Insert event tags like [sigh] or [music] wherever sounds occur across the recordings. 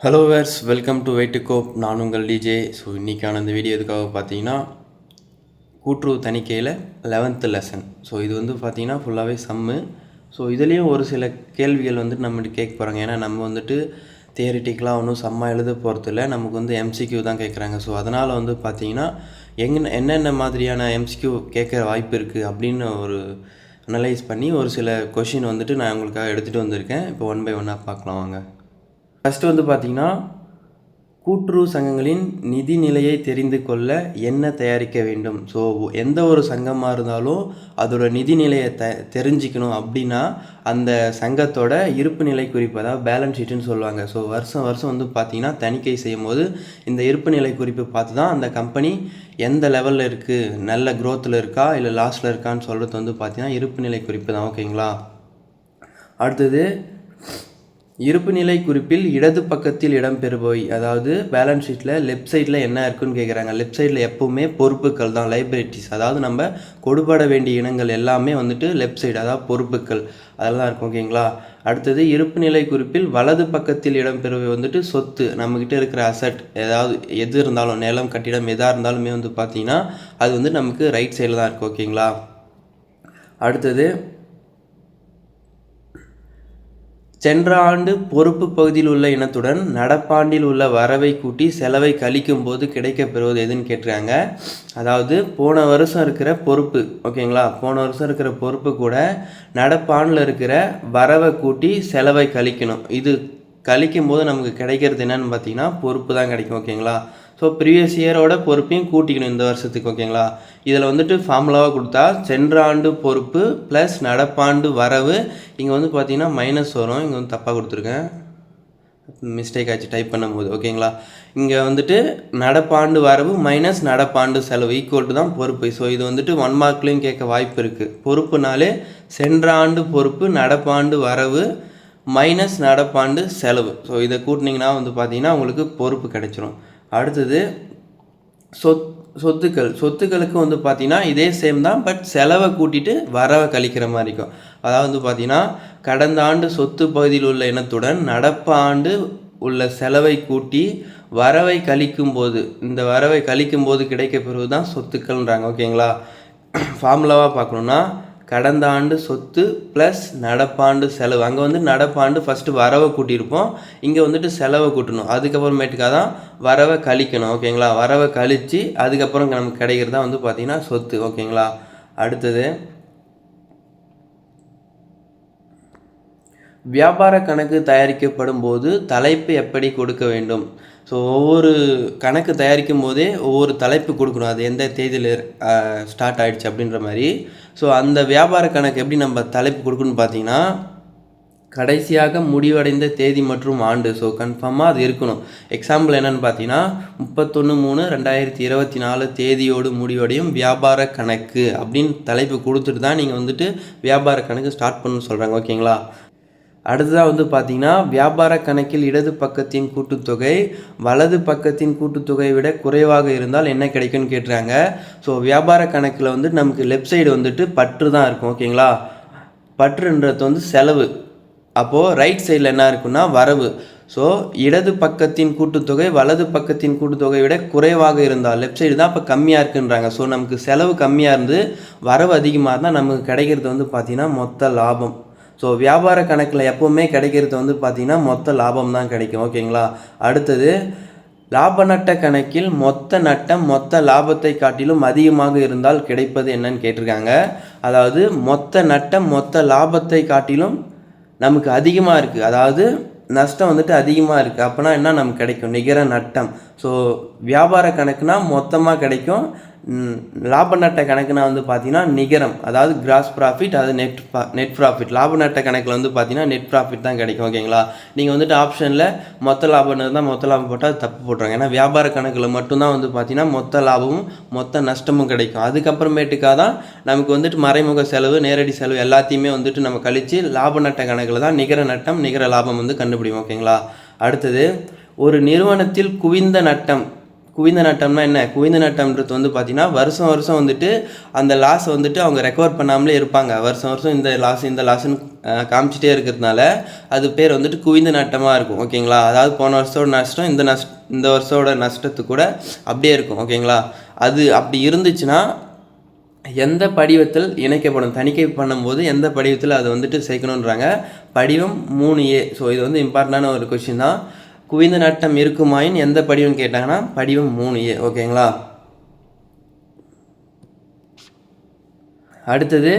Hello verse welcome to வெயிட்டுக்கோப் நான் உங்கள் டிஜே ஸோ இன்றைக்கான இந்த வீடியோ எதுக்காக பார்த்தீங்கன்னா கூட்டுறவு தணிக்கையில் லெவன்த்து லெசன் ஸோ இது வந்து பார்த்தீங்கன்னா ஃபுல்லாகவே சம்மு ஸோ இதுலேயும் ஒரு சில கேள்விகள் வந்துட்டு நம்மகிட்ட கேட்க போகிறாங்க ஏன்னா நம்ம வந்துட்டு தியரிட்டிக்கலாக ஒன்றும் செம்ம எழுத போகிறதில்ல நமக்கு வந்து எம்சிக்யூ தான் கேட்குறாங்க. ஸோ அதனால் வந்து பார்த்தீங்கன்னா எங்க என்னென்ன மாதிரியான எம்சிக்யூ கேட்குற வாய்ப்பு இருக்குது அப்படின்னு ஒரு அனலைஸ் பண்ணி ஒரு சில கொஷின் வந்துட்டு நான் உங்களுக்காக எடுத்துகிட்டு வந்திருக்கேன். இப்போ ஒன் பை ஒன்னாக பார்க்கலாம் வாங்க. ஃபஸ்ட்டு வந்து பார்த்திங்கன்னா கூட்டுறவு சங்கங்களின் நிதி நிலையை தெரிந்து கொள்ள என்ன தயாரிக்க வேண்டும்? ஸோ எந்த ஒரு சங்கமாக இருந்தாலும் அதோட நிதி நிலையை த தெரிஞ்சுக்கணும் அப்படின்னா அந்த சங்கத்தோட இருப்பு நிலை குறிப்பு அதாவது பேலன்ஸ் ஷீட்டுன்னு சொல்லுவாங்க. ஸோ வருஷம் வருஷம் வந்து பார்த்திங்கன்னா தணிக்கை செய்யும் போது இந்த இருப்பு நிலை குறிப்பு பார்த்து தான் அந்த கம்பெனி எந்த லெவலில் இருக்குது நல்ல க்ரோத்தில் இருக்கா? இல்லை லாஸில் இருக்கான்னு சொல்கிறது வந்து பார்த்திங்கன்னா இருப்பு நிலை குறிப்பு தான். ஓகேங்களா அடுத்தது இருப்புநிலை குறிப்பில் இடது பக்கத்தில் இடம்பெறுபவை அதாவது பேலன்ஸ் ஷீட்டில் லெஃப்ட் சைடில் என்ன இருக்குன்னு கேட்குறாங்க லெஃப்ட் சைடில் எப்போவுமே பொறுப்புகள் தான் லைபிலிட்டிஸ் அதாவது நம்ம கொடுபட வேண்டிய இனங்கள் எல்லாமே வந்துட்டு லெஃப்ட் சைடு அதாவது பொறுப்புகள் அதெல்லாம் இருக்கும் ஓகேங்களா? அடுத்தது இருப்புநிலை குறிப்பில் வலது பக்கத்தில் இடம்பெறுவை வந்துட்டு சொத்து. நம்மக்கிட்ட இருக்கிற அசட் ஏதாவது எது இருந்தாலும் நிலம் கட்டிடம் எதாக இருந்தாலுமே வந்து பார்த்திங்கன்னா அது வந்து நமக்கு ரைட் சைடில் தான் இருக்கும் ஓகேங்களா? அடுத்தது சென்ற ஆண்டு பொறுப்பு பகுதியில் உள்ள இனத்துடன் நடப்பாண்டில் உள்ள வரவை கூட்டி செலவை கழிக்கும் போது கிடைக்கப்பெறுவது எதுன்னு கேட்டிருக்காங்க. அதாவது போன வருஷம் இருக்கிற பொறுப்பு ஓகேங்களா? போன வருஷம் இருக்கிற பொறுப்பு கூட நடப்பாண்டில் இருக்கிற வரவை கூட்டி செலவை கழிக்கணும். இது கழிக்கும் போது நமக்கு கிடைக்கிறது என்னன்னு பார்த்தீங்கன்னா பொறுப்பு தான் கிடைக்கும் ஓகேங்களா? ஸோ ப்ரீவியஸ் இயரோட பொறுப்பையும் கூட்டிக்கணும் இந்த வருஷத்துக்கு ஓகேங்களா? இதில் வந்துட்டு ஃபார்முலாவாக கொடுத்தா சென்ற ஆண்டு பொறுப்பு ப்ளஸ் நடப்பாண்டு வரவு இங்கே வந்து பார்த்தீங்கன்னா மைனஸ் வரும். இங்கே வந்து தப்பாக கொடுத்துருக்கேன். மிஸ்டேக் ஆச்சு டைப் பண்ணும்போது ஓகேங்களா? இங்கே வந்துட்டு நடப்பாண்டு வரவு மைனஸ் நடப்பாண்டு செலவு ஈக்குவல் டு தான் பொறுப்பு. ஸோ இது வந்துட்டு ஒன் மார்க்லேயும் கேட்க வாய்ப்பு இருக்குது பொறுப்புனாலே சென்ற ஆண்டு பொறுப்பு நடப்பாண்டு வரவு மைனஸ் நடப்பாண்டு செலவு. ஸோ இதை கூட்டினீங்கன்னா வந்து பார்த்தீங்கன்னா உங்களுக்கு பொறுப்பு கிடைச்சிரும். அடுத்தது சொத் சொத்துக்கள். சொத்துக்களுக்கு வந்து பார்த்தீங்கன்னா இதே சேம் தான் பட் செலவை கூட்டிட்டு வரவை கழிக்கிற மாதிரி இருக்கும். அதாவது வந்து பார்த்தீங்கன்னா கடந்த ஆண்டு சொத்து பகுதியில் உள்ள இனத்துடன் நடப்பு ஆண்டு உள்ள செலவை கூட்டி வரவை கழிக்கும் போது இந்த வரவை கழிக்கும் போது கிடைக்கப்பெறுவது தான் சொத்துக்கள்ன்றாங்க ஓகேங்களா ஃபார்முலாவாக [coughs] பார்க்கணுன்னா கடந்த ஆண்டு சொத்து ப்ளஸ் நடப்பாண்டு செலவு. அங்கே வந்து நடப்பாண்டு ஃபஸ்ட்டு வரவை கூட்டியிருப்போம். இங்கே வந்துட்டு செலவை கூட்டணும். அதுக்கப்புறமேட்டுக்காக தான் வரவை கழிக்கணும். ஓகேங்களா வரவை கழித்து அதுக்கப்புறம் நமக்கு கிடைக்கிறது தான் வந்து பார்த்திங்கன்னா சொத்து. ஓகேங்களா அடுத்தது வியாபார கணக்கு தயாரிக்கப்படும் போது தலைப்பு எப்படி கொடுக்க வேண்டும்? ஸோ ஒவ்வொரு கணக்கு தயாரிக்கும் போதே ஒவ்வொரு தலைப்பு கொடுக்கணும். அது எந்த தேதியில் ஸ்டார்ட் ஆகிடுச்சு அப்படின்ற மாதிரி. ஸோ அந்த வியாபார கணக்கு எப்படி நம்ம தலைப்பு கொடுக்கணும்னு பார்த்தீங்கன்னா கடைசியாக முடிவடைந்த தேதி மற்றும் ஆண்டு. ஸோ கன்ஃபார்மாக அது இருக்கணும். எக்ஸாம்பிள் என்னென்னு பார்த்தீங்கன்னா முப்பத்தொன்று மூணு ரெண்டாயிரத்தி இருபத்தி நாலு தேதியோடு முடிவடையும் வியாபார கணக்கு அப்படின்னு தலைப்பு கொடுத்துட்டு தான் நீங்கள் வந்துட்டு வியாபார கணக்கு ஸ்டார்ட் பண்ணணும்னு சொல்கிறாங்க ஓகேங்களா அடுத்ததாக வந்து பார்த்திங்கன்னா வியாபார கணக்கில் இடது பக்கத்தின் கூட்டுத்தொகை வலது பக்கத்தின் கூட்டுத்தொகையை விட குறைவாக இருந்தால் என்ன கிடைக்கும்னு கேட்டுறாங்க ஸோ வியாபார கணக்கில் வந்து நமக்கு லெஃப்ட் சைடு வந்துட்டு பற்று தான் இருக்கும் ஓகேங்களா பற்றுன்றது வந்து செலவு. அப்போது ரைட் சைடில் என்ன இருக்குன்னா வரவு. ஸோ இடது பக்கத்தின் கூட்டுத்தொகை வலது பக்கத்தின் கூட்டுத்தொகையை விட குறைவாக இருந்தால் லெஃப்ட் சைடு தான் இப்போ கம்மியாக இருக்குன்றாங்க. ஸோ நமக்கு செலவு கம்மியாக இருந்து வரவு அதிகமாக இருந்தால் நமக்கு கிடைக்கிறது வந்து பார்த்திங்கன்னா மொத்த லாபம். ஸோ வியாபார கணக்கில் எப்போவுமே கிடைக்கிறது வந்து பார்த்திங்கன்னா மொத்த லாபம் தான் கிடைக்கும் ஓகேங்களா? அடுத்தது லாப நட்ட கணக்கில் மொத்த நட்டம் மொத்த லாபத்தை காட்டிலும் அதிகமாக இருந்தால் கிடைப்பது என்னன்னு கேட்டிருக்காங்க. அதாவது மொத்த நட்டம் மொத்த லாபத்தை காட்டிலும் நமக்கு அதிகமாக இருக்குது அதாவது நஷ்டம் வந்துட்டு அதிகமாக இருக்குது அப்போனா என்ன நமக்கு கிடைக்கும்? நிகர நட்டம். ஸோ வியாபார கணக்குனா மொத்தமாக கிடைக்கும். லாப நட்ட கணக்குனா வந்து பார்த்தீங்கன்னா நிகரம். அதாவது கிராஸ் ப்ராஃபிட் அது நெட் நெட் ப்ராஃபிட் லாப நட்ட கணக்கில் வந்து பார்த்தீங்கன்னா நெட் ப்ராஃபிட் தான் கிடைக்கும் ஓகேங்களா நீங்கள் வந்துட்டு ஆப்ஷனில் மொத்த லாபம்னு தான் மொத்த லாபம் போட்டால் தப்பு போடுறாங்க ஏன்னா வியாபார கணக்கில் மட்டும்தான் வந்து பார்த்தீங்கன்னா மொத்த லாபமும் மொத்த நஷ்டமும் கிடைக்கும். அதுக்கப்புறமேட்டுக்காக தான் நமக்கு வந்துட்டு மறைமுக செலவு நேரடி செலவு எல்லாத்தையுமே வந்துட்டு நம்ம கழித்து லாப நட்ட கணக்கில் தான் நிகர நட்டம் நிகர லாபம் வந்து கண்டுபிடிக்கும் ஓகேங்களா அடுத்தது ஒரு நிறுவனத்தில் குவிந்த நட்டம். குவிந்த நட்டம்னா என்ன? குவிந்த நட்டம்ன்றது வந்து பார்த்திங்கன்னா வருஷம் வருஷம் வந்துட்டு அந்த லாஸ் வந்துட்டு அவங்க ரெக்கவர் பண்ணாமலே இருப்பாங்க. வருஷம் வருஷம் இந்த லாஸ் இந்த லாஸ்ன்னு காமிச்சிட்டே இருக்கிறதுனால அது பேர் வந்துட்டு குவிந்த நட்டமாக இருக்கும். ஓகேங்களா அதாவது போன வருஷத்தோட நஷ்டம் இந்த நஷ்ட இந்த வருஷத்தோட நஷ்டத்து கூட அப்படியே இருக்கும். ஓகேங்களா அது அப்படி இருந்துச்சுன்னா எந்த படிவத்தில் இணைக்கப்படும்? தணிக்கை பண்ணும்போது எந்த படிவத்தில் அதை வந்துட்டு சேர்க்கணுன்றாங்க படிவம் மூணு ஏ ஸோ இது வந்து இம்பார்ட்டண்டான ஒரு கொஷின் தான். குவிந்த நட்டம் இருக்குமாயின் எந்த படிவம் கேட்டாங்கன்னா படிவம் மூணு ஏ. ஓகேங்களா? அடுத்தது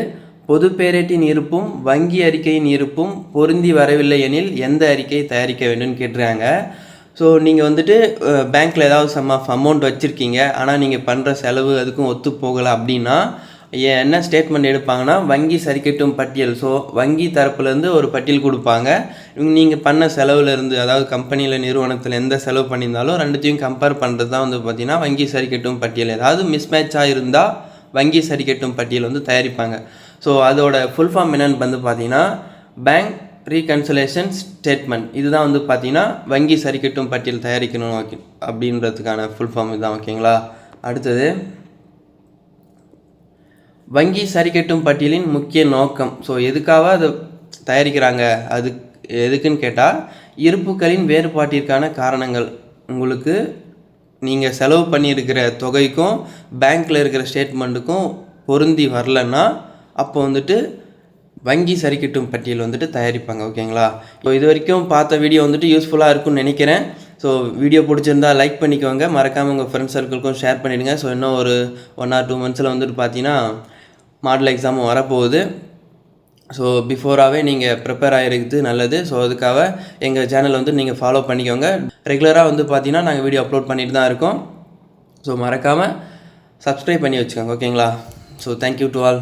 பொது பேரேட்டின் இருப்பும் வங்கி அறிக்கையின் இருப்பும் பொருந்தி வரவில்லை எனில் எந்த அறிக்கை தயாரிக்க வேண்டும்னு கேட்டுருக்காங்க. ஸோ நீங்கள் வந்துட்டு பேங்க்கில் ஏதாவது சம் ஆஃப் அமௌண்ட் வச்சுருக்கீங்க. ஆனால் நீங்கள் பண்ணுற செலவு அதுக்கும் ஒத்து போகலை அப்படின்னா என்ன ஸ்டேட்மெண்ட் எடுப்பாங்கன்னா வங்கி சரிக்கட்டும் பட்டியல். ஸோ வங்கி தரப்புலேருந்து ஒரு பட்டியல் கொடுப்பாங்க. நீங்கள் பண்ண செலவுலேருந்து அதாவது கம்பெனியில் நிறுவனத்தில் எந்த செலவு பண்ணியிருந்தாலும் ரெண்டுத்தையும் கம்பேர் பண்ணுறது தான் வந்து பார்த்தீங்கன்னா வங்கி சரிக்கட்டும் பட்டியல். ஏதாவது மிஸ்மேட்சாக இருந்தால் வங்கி சரிக்கட்டும் பட்டியல் வந்து தயாரிப்பாங்க. ஸோ அதோட ஃபுல் ஃபார்ம் என்னென்னு வந்து பார்த்திங்கன்னா பேங்க் ரீகன்சலேஷன் ஸ்டேட்மெண்ட் இதுதான் வந்து பார்த்திங்கன்னா வங்கி சரிக்கட்டும் பட்டியல் தயாரிக்கணும் ஓகே அப்படின்றதுக்கான ஃபுல் ஃபார்ம் இதுதான் ஓகேங்களா அடுத்தது வங்கி சரிக்கட்டும் பட்டியலின் முக்கிய நோக்கம். ஸோ எதுக்காக அதை தயாரிக்கிறாங்க? அது எதுக்குன்னு கேட்டால் இருப்புக்களின் வேறுபாட்டிற்கான காரணங்கள். உங்களுக்கு நீங்கள் செலவு பண்ணியிருக்கிற தொகைக்கும் பேங்க்கில் இருக்கிற ஸ்டேட்மெண்ட்டுக்கும் பொருந்தி வரலன்னா அப்போ வந்துட்டு வங்கி சரிக்கட்டும் பட்டியல் வந்துட்டு தயாரிப்பாங்க ஓகேங்களா? இப்போ இது வரைக்கும் பார்த்த வீடியோ வந்துட்டு யூஸ்ஃபுல்லாக இருக்கும்னு நினைக்கிறேன். ஸோ வீடியோ பிடிச்சிருந்தா லைக் பண்ணிக்கோங்க. மறக்காமல் உங்கள் ஃப்ரெண்ட்ஸ் சர்க்கிள்க்கும் ஷேர் பண்ணிவிடுங்க ஸோ இன்னும் ஒரு ஒன் ஆர் டூ மந்த்ஸில் வந்துட்டு பார்த்தீங்கன்னா மாடல் எக்ஸாமும் வரப்போகுது. ஸோ பிஃபோராகவே நீங்கள் ப்ரிப்பேர் ஆகிருக்குது நல்லது. ஸோ அதுக்காக எங்கள் சேனலை வந்து நீங்கள் ஃபாலோ பண்ணிக்கோங்க. ரெகுலராக வந்து பார்த்தீங்கன்னா நாங்கள் வீடியோ அப்லோட் பண்ணிட்டு தான் இருக்கோம். ஸோ மறக்காமல் சப்ஸ்கிரைப் பண்ணி வச்சுக்கோங்க. ஓகேங்களா ஸோ தேங்க்யூ டு ஆல்